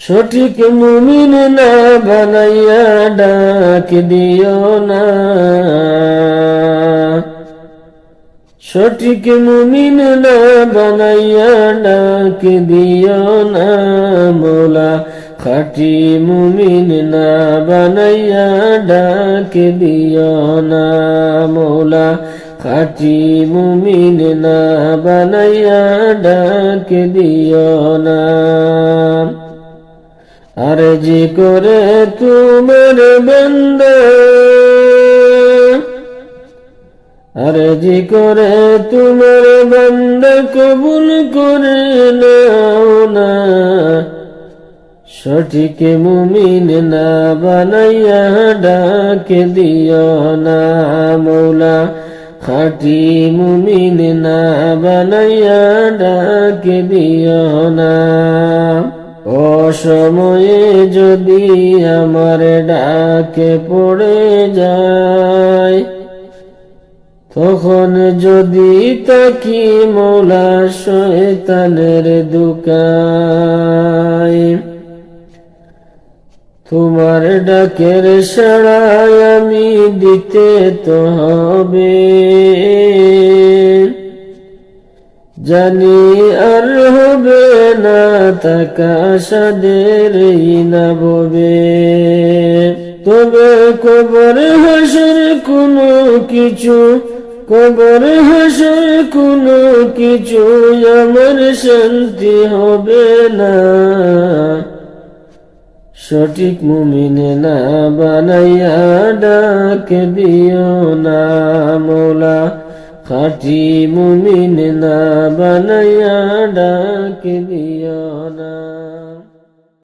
সঠিক মুমিন না বানাইয়া ডাক দিও না। সঠিক মুমিন না বানাইয়া ডাক দিও না। মোলা খাটি মুমিন না বানাইয়া ডাক দিও না। মোলা খাটি মুমিন না বানাইয়া ডাক দিও না। আর যে করে তোমার বন্দা আর যে করে তোমার বন্দা কবুল করে না, সঠিক মুমিন না বানাইয়া ডাক দিও না মৌলা। খাটি মুমিন না বানাইয়া ডাক দিও না। অসময়ে যদি আমার ডাকে পড়ে যায়, তখন যদি তাকি মৌলা শয়তানের দুকায়, তোমার ডাকের সাড়ায় আমি দিতে তো হবে। জানি আর হবে না তাকা সাদের না ববে তবে কবর হাসর কোনো কিছু, কবর হাসর কোনো কিছু আমার শান্তি হবে না। সঠিক মুমিনে না বানাইয়া ডাক দিও না মোলা। খাটি মুমিন না বানাইয়া ডাকে দিও না।